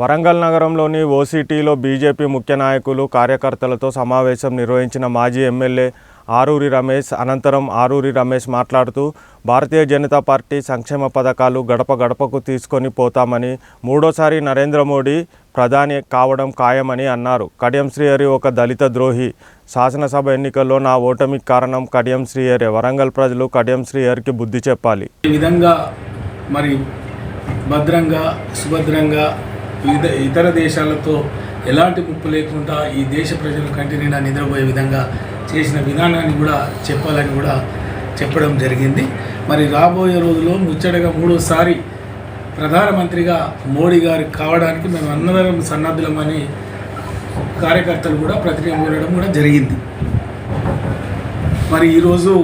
వరంగల్ నగరంలోని ఓసీటీలో బీజేపీ ముఖ్య నాయకులు కార్యకర్తలతో సమావేశం నిర్వహించిన మాజీ ఎమ్మెల్యే ఆరూరి రమేష్ అనంతరం ఆరూరి రమేష్ మాట్లాడుతూ భారతీయ జనతా పార్టీ సంక్షేమ పథకాలు గడప గడపకు తీసుకొని పోతామని మూడోసారి నరేంద్ర మోడీ ప్రధాని కావడం ఖాయమని అన్నారు. కడియం శ్రీహరి ఒక దళిత ద్రోహి. శాసనసభ ఎన్నికల్లో నా ఓటమికి కారణం కడియం శ్రీహరి. వరంగల్ ప్రజలు కడియం శ్రీహరికి బుద్ధి చెప్పాలి. ఈ విధంగా మరి భద్రంగా సుభద్రంగా వివిధ ఇతర దేశాలతో ఎలాంటి ముప్పు లేకుండా ఈ దేశ ప్రజలు కంటి నిండా నిద్రపోయే విధంగా చేసిన విధానాన్ని కూడా చెప్పాలని కూడా చెప్పడం జరిగింది. మరి రాబోయే రోజుల్లో ముచ్చటగా మూడోసారి ప్రధానమంత్రిగా మోడీ గారు కావడానికి మేము అందరం సన్నద్ధులమని కార్యకర్తలు కూడా ప్రతిజ్ఞ కూడా జరిగింది. మరి ఈరోజు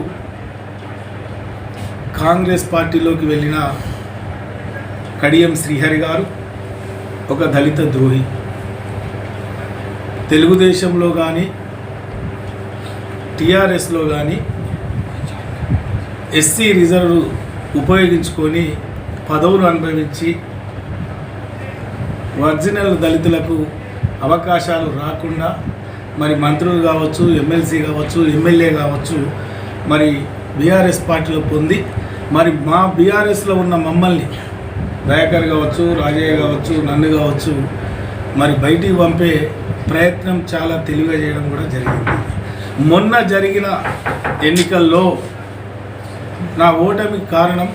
కాంగ్రెస్ పార్టీలోకి వెళ్ళిన కడియం శ్రీహరి గారు ఒక దళిత ద్రోహి. తెలుగుదేశంలో కానీ టీఆర్ఎస్లో కానీ ఎస్సీ రిజర్వ్ ఉపయోగించుకొని పదవులు అనుభవించి ఒరిజినల్ దళితులకు అవకాశాలు రాకుండా మరి మంత్రులు కావచ్చు ఎమ్మెల్సీ కావచ్చు ఎమ్మెల్యే కావచ్చు మరి బీఆర్ఎస్ పార్టీలో పొంది మరి మా బీఆర్ఎస్లో ఉన్న మమ్మల్ని దయాకర్ కావచ్చు రాజయ్య కావచ్చు నన్ను కావచ్చు మరి బయటికి పంపే ప్రయత్నం చాలా తెలివిగా చేయడం కూడా జరిగింది. మొన్న జరిగిన ఎన్నికల్లో నా ఓటమికి కారణం